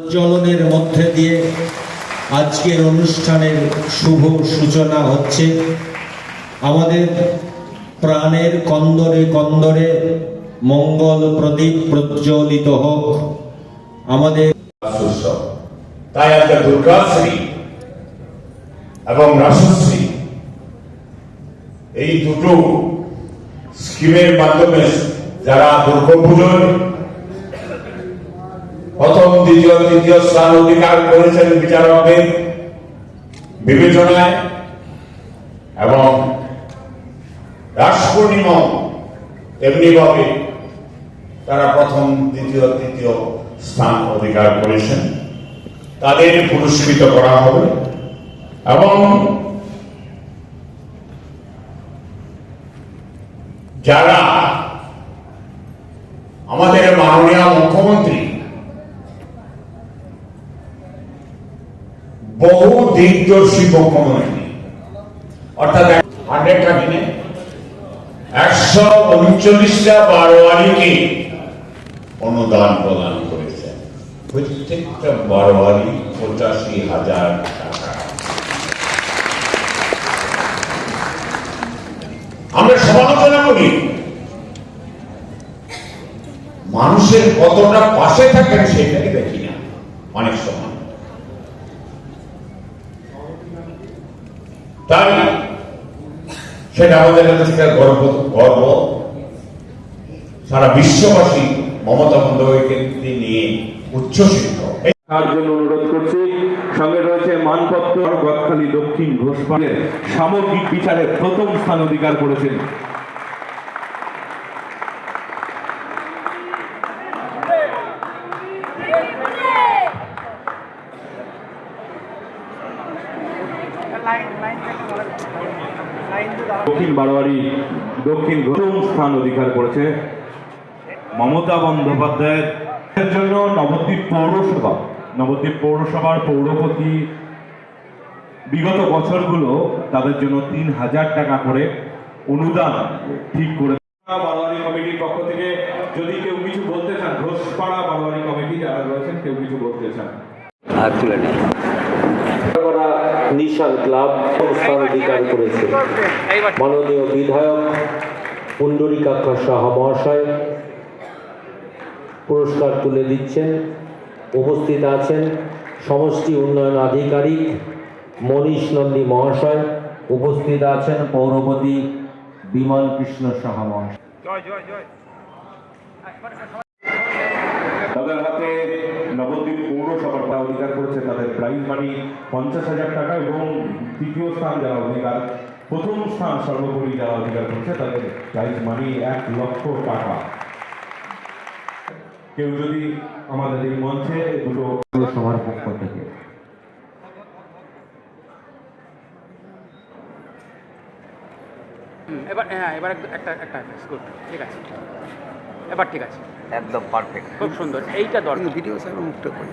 প্রজ্বলনের মধ্যে দিয়ে আজকের অনুষ্ঠানের শুভ সূচনা হচ্ছে। আমাদের প্রাণের কন্দরে কন্দরে মঙ্গল প্রদীপ প্রজ্বলিত হোক। আমাদের তাই আজকে দুর্গাশ্রী এবং রাসশ্রী এই দুটো স্কিমের মাধ্যমে যারা দুর্গাপুজোর প্রথম, দ্বিতীয়, তৃতীয় স্থান অধিকার করেছেন বিচারকের বিবেচনায় এবং রাস পূর্ণিমা এমনিভাবে তারা প্রথম, দ্বিতীয়, তৃতীয় স্থান অধিকার করেছেন। তাদের পুরস্কৃত করা হবে এবং যারা আমাদের মাননীয় মুখ্যমন্ত্রী বহু দিগদর্শী মুখ্যমন্ত্রী অর্থাৎ হান্ড্রেডটা দিনে একশো উনচল্লিশটা বারোয়ারিকে অনুদান প্রদান করেছেন প্রত্যেকটা বারোয়ারি পঁচাশি হাজার টাকা। আমরা সমালোচনা করি, মানুষের কতটা পাশে থাকেন সেটাকে দেখি না অনেক সময়। তাই সেটা আমাদের কাছে গর্ব গর্ব? সারা বিশ্ববাসী মমতা বন্দ্যোপাধ্যায়কে নিয়ে উচ্ছ্বসিত। তার জন্য অনুরোধ করছি, সঙ্গে রয়েছে মানপত্র গদখালি দক্ষিণ ঘোষপালের সামগ্রিক বিচারে প্রথম স্থান অধিকার করেছেন দক্ষিণ বারোয়ারি, দক্ষিণ প্রথম স্থান অধিকার করেছে মমতা বন্দ্যোপাধ্যায়ের জন্য নবদ্বীপ পৌরসভা। নবদ্বীপ পৌরসভার পৌরপতি বিগত বছরগুলো তাদের জন্য তিন হাজার টাকা করে অনুদান ঠিক করে বারোয়ারি কমিটির পক্ষ থেকে যদি কেউ কিছু বলতে চান, ঘোষপাড়া বারোয়ারি কমিটি যারা রয়েছেন, কেউ কিছু বলতে চান। তুলে নেই নিশান ক্লাব অধিকার করেছে। মাননীয় বিধায়ক পুণ্ডরিকাক্ষ সাহা মহাশয় পুরস্কার তুলে দিচ্ছেন। উপস্থিত আছেন সমষ্টি উন্নয়ন আধিকারিক মনীষ নন্দী মহাশয়। উপস্থিত আছেন পৌরপতি বিমান কৃষ্ণ সাহা মহাশয়। তাদের প্রাইজ মানি পঞ্চাশ হাজার টাকা এবং তৃতীয় স্থান যারা অধিকার প্রথম স্থান সর্বোপরি যারা অধিকার করছে তাদের প্রাইজ মানি এক লক্ষ টাকা। কেউ যদি আমাদের এই মঞ্চে দুটো পৌরসভার পক্ষ থেকে এবার হ্যাঁ এবার একটা একটা গুড ঠিক আছে। এবার ঠিক আছে। একদম পারফেক্ট খুব সুন্দর। এইটা দরকার। ভিডিও স্যার মুখটা করি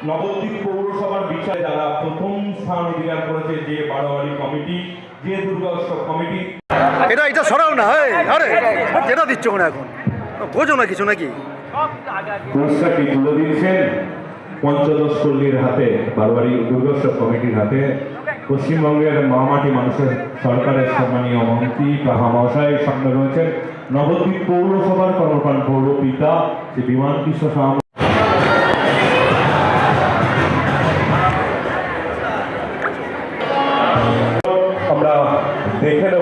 নবদ্বীপ পৌরসভার বিচারে যারা প্রথম স্থান অধিকার করেছে যে বারোয়ারি কমিটি যে দুর্গা উৎসব কমিটি এটা এটা সরাও না হ্যাঁ আরে কেটা দিচ্ছ না এখন? বোঝো না কিছু নাকি? পুরস্কারটি তুলে দিয়েছেন পঞ্চদশ পল্লীর হাতে বারোয়ারি দুর্গোৎসব কমিটির হাতে। পশ্চিমবঙ্গের মামাটি মানুষের সরকারের সম্মানীয় মন্ত্রী কাহা মহাশয়ের সঙ্গে রয়েছেন। নবদ্বীপ পৌরসভার কর্মপ্রাণ পৌর পিতা শ্রী বিমান কৃষ্ণ সাহা দেখে নেব